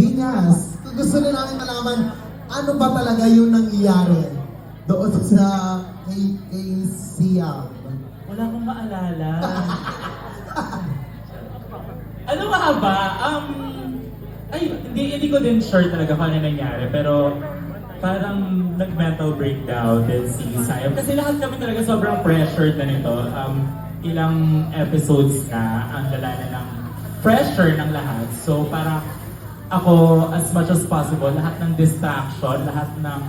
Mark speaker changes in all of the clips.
Speaker 1: Vinyas, gusto na namin malaman, ano ba talaga yung nangyayari doon sa kay, kay Siam?
Speaker 2: Wala akong maalala. ano nga ba? Um, ay, hindi, hindi ko din sure talaga kung ano nangyari. Pero parang nag-mental breakdown din si Sayam. Kasi lahat kami talaga sobrang pressured na nito. Um, ilang episodes na ang dala na ng pressure ng lahat. So parang ako, as much as possible, lahat ng distraction, lahat ng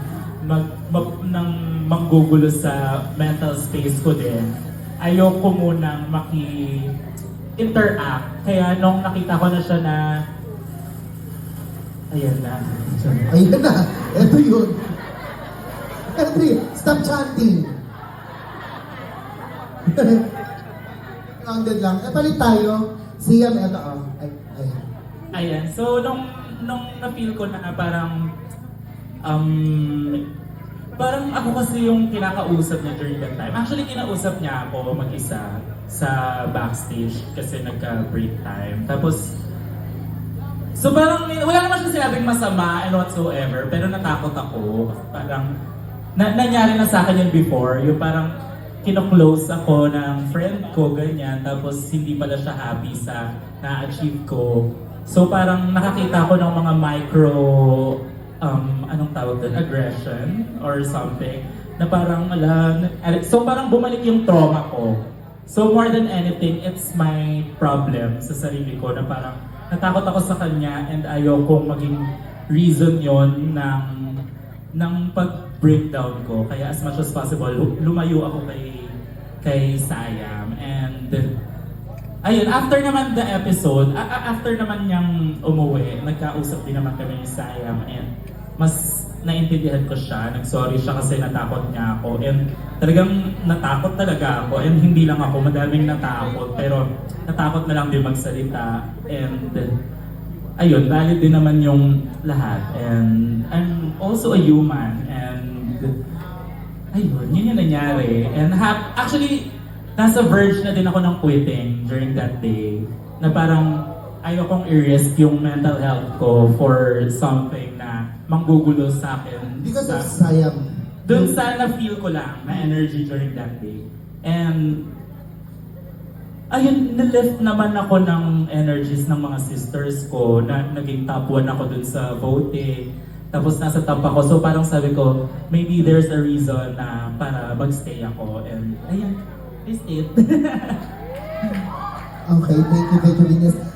Speaker 2: mag, mag, ng manggugulo sa mental space ko din, ayoko munang maki-interact. Kaya nung nakita ko na siya na, ayan na.
Speaker 1: Ayun na, eto yun. Eto yun, stop chanting. Grounded lang. Eh, palit tayo. Siam, eto, oh. Ay, ay.
Speaker 2: Ayan, so nung, nung na-feel ko na parang, um, parang ako kasi yung kinakausap niya during that time. Actually, kinausap niya ako mag-isa sa backstage kasi nagka-break time. Tapos, so parang, wala naman siya sinabing masama and whatsoever, pero natakot ako. Parang, na, nangyari na sa akin yun before, yung parang, kino-close ako ng friend ko, ganyan, tapos hindi pala siya happy sa na-achieve ko. So parang nakakita ko ng mga micro, um, anong tawag doon, aggression or something, na parang, ala, so parang bumalik yung trauma ko. So more than anything, it's my problem sa sarili ko na parang natakot ako sa kanya and ayokong maging reason yon ng ng pag-breakdown ko. Kaya as much as possible, lu- lumayo ako kay kay Sayam. And ayun, after naman the episode, after naman niyang umuwi, nagkausap din naman kami ni Sayam and mas naintindihan ko siya. Nag-sorry siya kasi natakot niya ako. And talagang natakot talaga ako. And hindi lang ako, madaming natakot. Pero natakot na lang din magsalita. And ayun, valid din naman yung lahat. And I'm also a human. And ayun, yun yung nangyari. And hap- actually, nasa verge na din ako ng quitting during that day. Na parang ayaw kong i-risk yung mental health ko for something na manggugulo sa akin.
Speaker 1: Because
Speaker 2: sa,
Speaker 1: of Siam.
Speaker 2: Doon sa na-feel ko lang na energy during that day. And ayun, nilift naman ako ng energies ng mga sisters ko na naging top 1 ako dun sa voting. Tapos nasa top ako. So parang sabi ko, maybe there's a reason na para magstay ako. And ayun, Stayed.
Speaker 1: Okay, thank you, you, Venus.